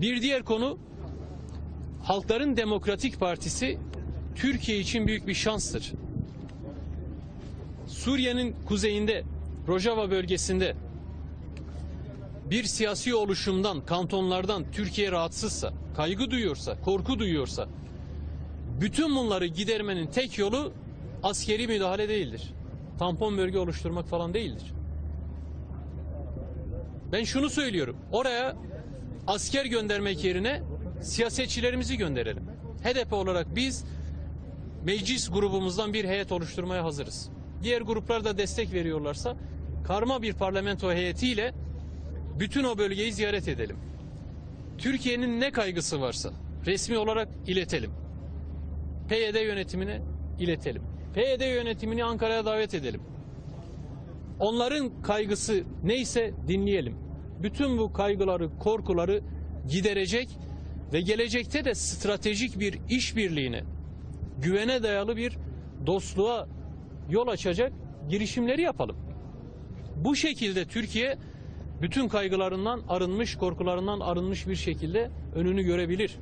Bir diğer konu Halkların Demokratik Partisi Türkiye için büyük bir şanstır. Suriye'nin kuzeyinde Rojava bölgesinde bir siyasi oluşumdan, kantonlardan Türkiye rahatsızsa, kaygı duyuyorsa, korku duyuyorsa bütün bunları gidermenin tek yolu askeri müdahale değildir. Tampon bölge oluşturmak falan değildir. Ben şunu söylüyorum. Oraya asker göndermek yerine siyasetçilerimizi gönderelim. HDP olarak biz meclis grubumuzdan bir heyet oluşturmaya hazırız. Diğer gruplar da destek veriyorlarsa karma bir parlamento heyetiyle bütün o bölgeyi ziyaret edelim. Türkiye'nin ne kaygısı varsa resmi olarak iletelim. PYD yönetimine iletelim. PYD yönetimini Ankara'ya davet edelim. Onların kaygısı neyse dinleyelim. Bütün bu kaygıları, korkuları giderecek ve gelecekte de stratejik bir işbirliğine, güvene dayalı bir dostluğa yol açacak girişimleri yapalım. Bu şekilde Türkiye bütün kaygılarından arınmış, korkularından arınmış bir şekilde önünü görebilir.